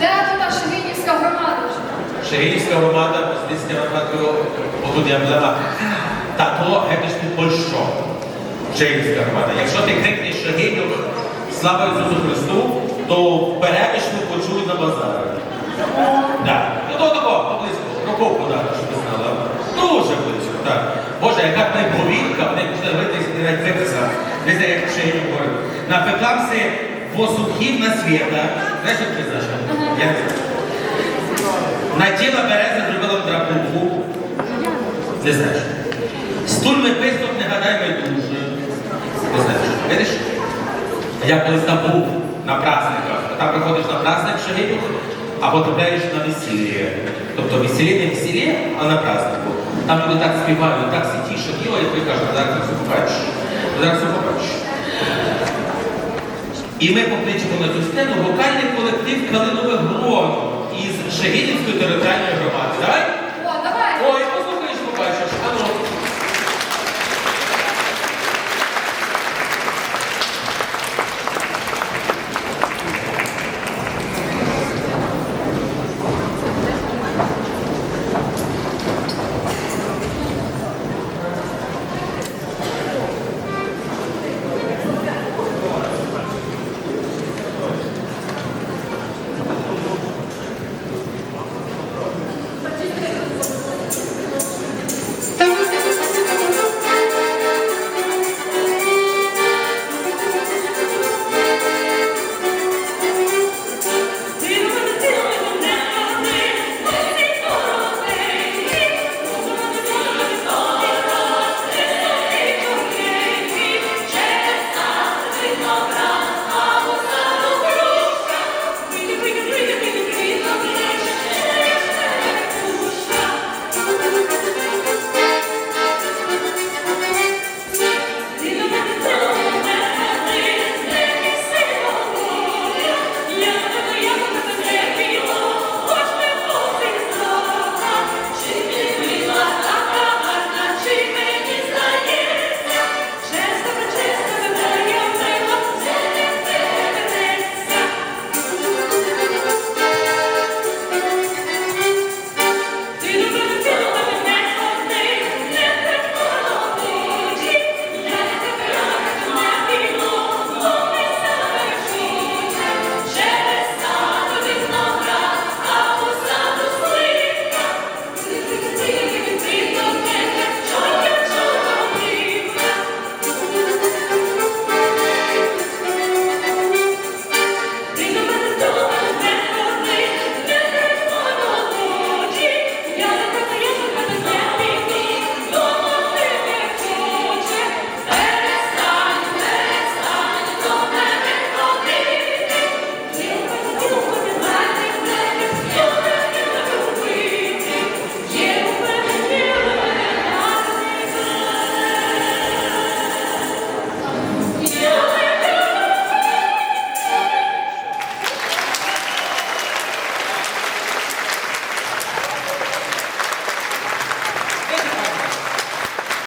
Де тут Шегинівська громада? Шегинівська громада, громада, отут я взяла. Та то гетиш ти Польщо. Шегинівська громада. Якщо ти крикнеш Шегинів, слава Ісусу Христу, то перемішну почують на базарі. Так. Ну то тако, поблизько, руков подати, щоб ти знала. Дуже близько, так. Боже, яка не повінка, вони навіть виписав. Не знаю, як Шегинів говорив. Напеклався посухів на світа. Знаєш, як ти знаєш? Я не знаю. Наділа береза зробила драпуху. Не знаєш. Стульми писток не гадай дуже. Не знаєш. Видиш? Я колись був на праздниках. Там приходиш на праздник в Шагинюх, а потрапляєш на весілля. Тобто весілля не весілля, а на празднику. Там люди так співають, так всі тішать, і я тобі кажу, зараз все побачиш. Зараз І ми покличемо на цю сцену вокальний колектив Калинових Гроно із Шагинівської територіальної громади. Давай?